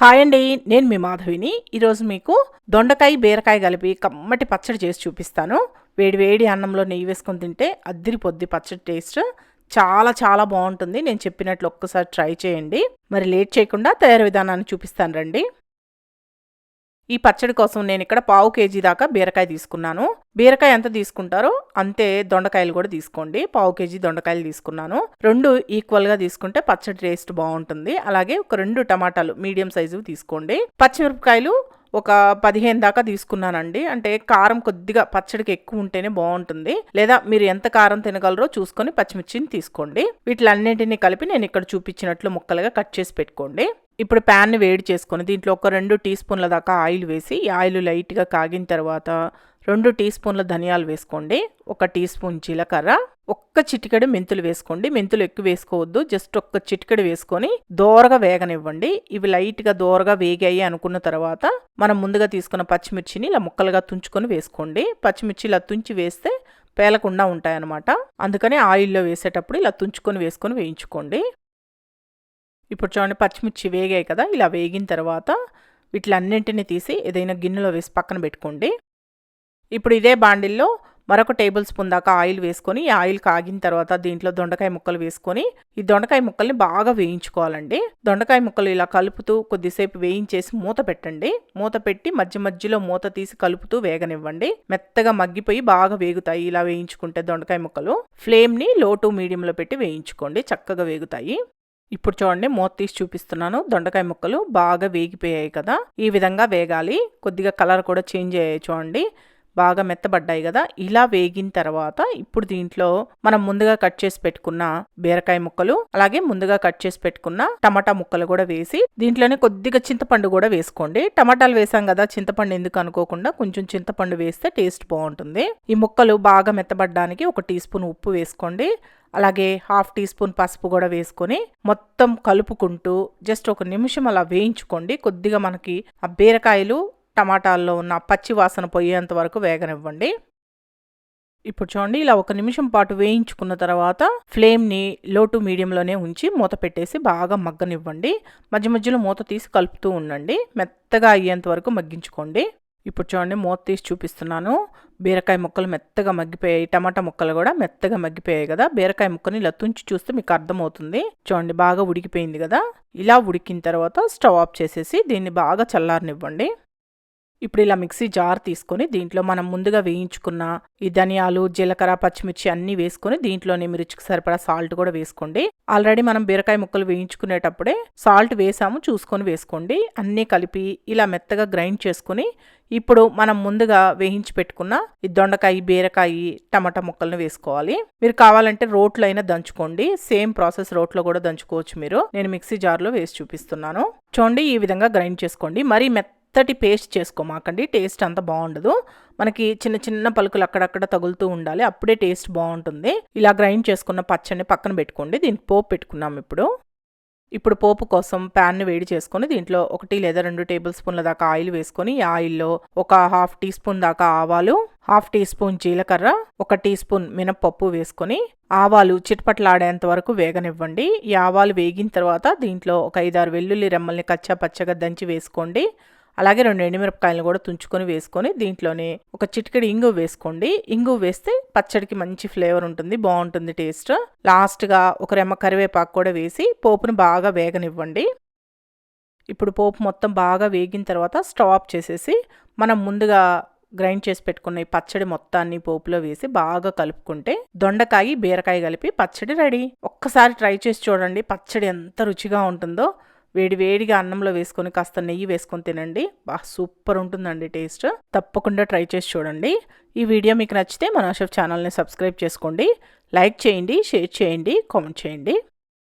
Hi అండి నేను మీ మాధవిని. ఈరోజు మీకు దొండకాయ బీరకాయ కలిపి కమ్మటి పచ్చడి చేసి చూపిస్తాను. వేడి వేడి అన్నంలో నెయ్యి వేసుకొని తింటే అద్దిరిపోద్ది పచ్చడి టేస్ట్ చాలా చాలా బాగుంటుంది. నేను చెప్పినట్లు ఒక్కసారి ట్రై చేయండి. మరి లేట్ చేయకుండా తయారు విధానాన్ని చూపిస్తాను రండి. ఈ పచ్చడి కోసం నేను ఇక్కడ పావు కేజీ దాకా బీరకాయ తీసుకున్నాను. బీరకాయ ఎంత తీసుకుంటారో అంతే దొండకాయలు కూడా తీసుకోండి. పావు కేజీ దొండకాయలు తీసుకున్నాను. రెండు ఈక్వల్గా తీసుకుంటే పచ్చడి టేస్ట్ బాగుంటుంది. అలాగే ఒక రెండు టమాటాలు మీడియం సైజు తీసుకోండి. పచ్చిమిరపకాయలు ఒక పదిహేను దాకా తీసుకున్నానండి. అంటే కారం కొద్దిగా పచ్చడికి ఎక్కువ ఉంటేనే బాగుంటుంది. లేదా మీరు ఎంత కారం తినగలరో చూసుకొని పచ్చిమిర్చిని తీసుకోండి. వీటిలన్నింటినీ కలిపి నేను ఇక్కడ చూపించినట్లు ముక్కలుగా కట్ చేసి పెట్టుకోండి. ఇప్పుడు ప్యాన్ని వేడి చేసుకొని దీంట్లో ఒక రెండు టీ స్పూన్ల దాకా ఆయిల్ వేసి ఆయిల్ లైట్గా కాగిన తర్వాత రెండు టీ స్పూన్ల ధనియాలు వేసుకోండి ఒక టీ స్పూన్ జీలకర్ర ఒక్క చిటికెడు మెంతులు వేసుకోండి. మెంతులు ఎక్కువ వేసుకోవద్దు జస్ట్ ఒక్క చిటికెడు వేసుకొని దోరగా వేగనివ్వండి. ఇవి లైట్గా దోరగా వేగాయి అనుకున్న తర్వాత మనం ముందుగా తీసుకున్న పచ్చిమిర్చిని ఇలా ముక్కలుగా తుంచుకొని వేసుకోండి. పచ్చిమిర్చి ఇలా తుంచి వేస్తే పేలకుండా ఉంటాయన్నమాట. అందుకని ఆయిల్లో వేసేటప్పుడు ఇలా తుంచుకొని వేసుకొని వేయించుకోండి. ఇప్పుడు చూడండి పచ్చిమిర్చి వేగాయి కదా ఇలా వేగిన తర్వాత వీటిలన్నింటినీ తీసి ఏదైనా గిన్నెలో వేసి పక్కన పెట్టుకోండి. ఇప్పుడు ఇదే బాండిల్లో మరొక టేబుల్ స్పూన్ దాకా ఆయిల్ వేసుకొని ఈ ఆయిల్ కాగిన తర్వాత దీంట్లో దొండకాయ ముక్కలు వేసుకొని ఈ దొండకాయ ముక్కల్ని బాగా వేయించుకోవాలండి. దొండకాయ ముక్కలు ఇలా కలుపుతూ కొద్దిసేపు వేయించేసి మూత పెట్టండి. మూత పెట్టి మధ్య మధ్యలో మూత తీసి కలుపుతూ వేగనివ్వండి. మెత్తగా మగ్గిపోయి బాగా వేగుతాయి ఇలా వేయించుకుంటే దొండకాయ ముక్కలు. ఫ్లేమ్ని లో టు మీడియంలో పెట్టి వేయించుకోండి చక్కగా వేగుతాయి. ఇప్పుడు చూడండి మూత తీసి చూపిస్తున్నాను. దొండకాయ ముక్కలు బాగా వేగిపోయాయి కదా. ఈ విధంగా వేగాలి. కొద్దిగా కలర్ కూడా చేంజ్ అయ్యాయి చూడండి. బాగా మెత్తబడ్డాయి కదా ఇలా వేగిన తర్వాత ఇప్పుడు దీంట్లో మనం ముందుగా కట్ చేసి పెట్టుకున్న బీరకాయ ముక్కలు అలాగే ముందుగా కట్ చేసి పెట్టుకున్న టమాటా ముక్కలు కూడా వేసి దీంట్లోనే కొద్దిగా చింతపండు కూడా వేసుకోండి. టమాటాలు వేసాం కదా చింతపండు ఎందుకు అనుకోకుండా కొంచెం చింతపండు వేస్తే టేస్ట్ బాగుంటుంది. ఈ ముక్కలు బాగా మెత్తబడ్డానికి ఒక టీ స్పూన్ ఉప్పు వేసుకోండి. అలాగే హాఫ్ టీ స్పూన్ పసుపు కూడా వేసుకొని మొత్తం కలుపుకుంటూ జస్ట్ ఒక నిమిషం అలా వేయించుకోండి. కొద్దిగా మనకి ఆ బీరకాయలు టమాటాల్లో ఉన్న పచ్చి వాసన పోయేంత వరకు వేగనివ్వండి. ఇప్పుడు చూడండి ఇలా ఒక నిమిషం పాటు వేయించుకున్న తర్వాత ఫ్లేమ్ని లో టు మీడియంలోనే ఉంచి మూత పెట్టేసి బాగా మగ్గనివ్వండి. మధ్య మధ్యలో మూత తీసి కలుపుతూ ఉండండి. మెత్తగా అయ్యేంత వరకు మగ్గించుకోండి. ఇప్పుడు చూడండి మూత తీసి చూపిస్తున్నాను. బీరకాయ ముక్కలు మెత్తగా మగ్గిపోయాయి. టమాటా ముక్కలు కూడా మెత్తగా మగ్గిపోయాయి కదా. బీరకాయ ముక్కని ఇలా తుంచి చూస్తే మీకు అర్థమవుతుంది. చూడండి బాగా ఉడికిపోయింది కదా. ఇలా ఉడికిన తర్వాత స్టవ్ ఆఫ్ చేసేసి దీన్ని బాగా చల్లారనివ్వండి. ఇప్పుడు ఇలా మిక్సీ జార్ తీసుకొని దీంట్లో మనం ముందుగా వేయించుకున్న ఈ ధనియాలు జీలకర్ర పచ్చిమిర్చి అన్నీ వేసుకొని దీంట్లోనే మిర్చికి సరిపడా సాల్ట్ కూడా వేసుకోండి. ఆల్రెడీ మనం బీరకాయ ముక్కలు వేయించుకునేటప్పుడే సాల్ట్ వేసాము చూసుకొని వేసుకోండి. అన్నీ కలిపి ఇలా మెత్తగా గ్రైండ్ చేసుకుని ఇప్పుడు మనం ముందుగా వేయించి పెట్టుకున్న ఈ దొండకాయ బీరకాయ టమాటా ముక్కలను వేసుకోవాలి. మీరు కావాలంటే రోట్లో అయినా దంచుకోండి. సేమ్ ప్రాసెస్ రోట్లో కూడా దంచుకోవచ్చు మీరు. నేను మిక్సీ జార్లో వేసి చూపిస్తున్నాను. చూడండి ఈ విధంగా గ్రైండ్ చేసుకోండి. మరీ మెత్త మెత్తటి పేస్ట్ చేసుకోమాకండి. టేస్ట్ అంత బాగుండదు. మనకి చిన్న చిన్న పలుకులు అక్కడక్కడ తగులుతూ ఉండాలి. అప్పుడే టేస్ట్ బాగుంటుంది. ఇలా గ్రైండ్ చేసుకున్న పచ్చడిని పక్కన పెట్టుకోండి. దీనికి పోపు పెట్టుకున్నాం ఇప్పుడు. ఇప్పుడు పోపు కోసం ప్యాన్ని వేడి చేసుకొని దీంట్లో ఒకటి లేదా రెండు టేబుల్ స్పూన్ల దాకా ఆయిల్ వేసుకొని ఈ ఆయిల్లో ఒక హాఫ్ టీ స్పూన్ దాకా ఆవాలు హాఫ్ టీ స్పూన్ జీలకర్ర ఒక టీ స్పూన్ మినప్పప్పు వేసుకొని ఆవాలు చిట్పట్లాడేంత వరకు వేగనివ్వండి. ఈ ఆవాలు వేగిన తర్వాత దీంట్లో ఒక ఐదారు వెల్లుల్లి రెమ్మల్ని కచ్చా పచ్చగా దంచి వేసుకోండి. అలాగే రెండు ఎండుమిరపకాయలు కూడా తుంచుకొని వేసుకొని దీంట్లోనే ఒక చిటికెడు ఇంగు వేసుకోండి. ఇంగు వేస్తే పచ్చడికి మంచి ఫ్లేవర్ ఉంటుంది బాగుంటుంది టేస్ట్. లాస్ట్గా ఒక రెమ్మ కరివేపాకు కూడా వేసి పోపును బాగా వేగనివ్వండి. ఇప్పుడు పోపు మొత్తం బాగా వేగిన తర్వాత స్టవ్ ఆఫ్ చేసేసి మనం ముందుగా గ్రైండ్ చేసి పెట్టుకున్న ఈ పచ్చడి మొత్తాన్ని పోపులో వేసి బాగా కలుపుకుంటే దొండకాయ బీరకాయ కలిపి పచ్చడి రెడీ. ఒక్కసారి ట్రై చేసి చూడండి పచ్చడి ఎంత రుచిగా ఉంటుందో. వేడి వేడిగా అన్నంలో వేసుకొని కాస్త నెయ్యి వేసుకొని తినండి. బా సూపర్ ఉంటుందండి టేస్ట్. తప్పకుండా ట్రై చేసి చూడండి. ఈ వీడియో మీకు నచ్చితే మన షెఫ్ ఛానల్ని సబ్స్క్రైబ్ చేసుకోండి. లైక్ చేయండి షేర్ చేయండి కామెంట్ చేయండి.